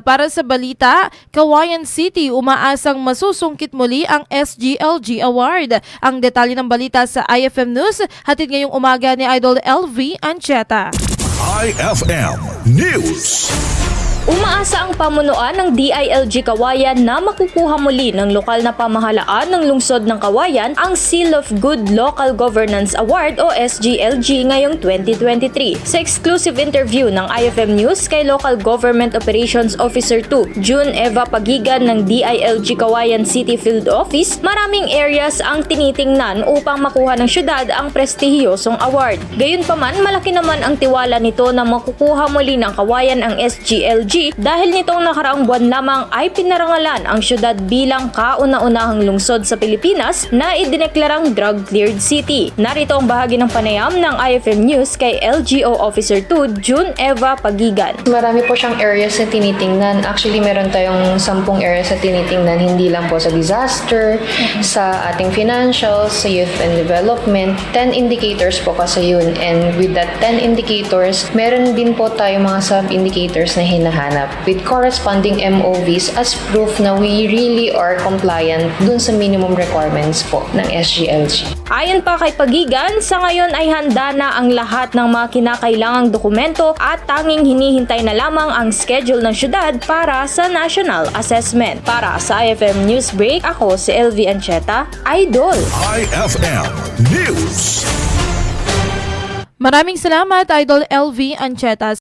Para sa balita, Kawayan City umaasang masusungkit muli ang SGLG Award. Ang detalye ng balita sa IFM News, hatid ngayong umaga ni Idol LV Ancheta. IFM News. Umaasa ang pamunuan ng DILG Kawayan na makukuha muli ng lokal na pamahalaan ng lungsod ng Kawayan ang Seal of Good Local Governance Award o SGLG ngayong 2023. Sa exclusive interview ng IFM News kay Local Government Operations Officer 2, June Eva Pagigan ng DILG Kawayan City Field Office, maraming areas ang tinitingnan upang makuha ng syudad ang prestihiyosong award. Gayunpaman, malaki naman ang tiwala nito na makukuha muli ng Kawayan ang SGLG dahil nitong nakaraang buwan lamang ay pinarangalan ang syudad bilang kauna-unahang lungsod sa Pilipinas na idineklarang drug-cleared city. Narito ang bahagi ng panayam ng IFM News kay LGO Officer 2 June Eva Pagigan. Marami po siyang areas na tinitingnan. Actually, meron tayong sampung areas na tinitingnan, hindi lang po sa disaster, sa ating financials, sa youth and development. 10 indicators po kasi yun. And with that 10 indicators, meron din po tayong mga sub-indicators na hinahanap with corresponding MOVs as proof na we really are compliant dun sa minimum requirements po ng SGLG. Ayon pa kay Pagigan, sa ngayon ay handa na ang lahat ng mga kinakailangang dokumento at tanging hinihintay na lamang ang schedule ng syudad para sa national assessment. Para sa IFM News Break, ako si LV Ancheta, Idol! IFM News. Maraming salamat Idol LV Ancheta.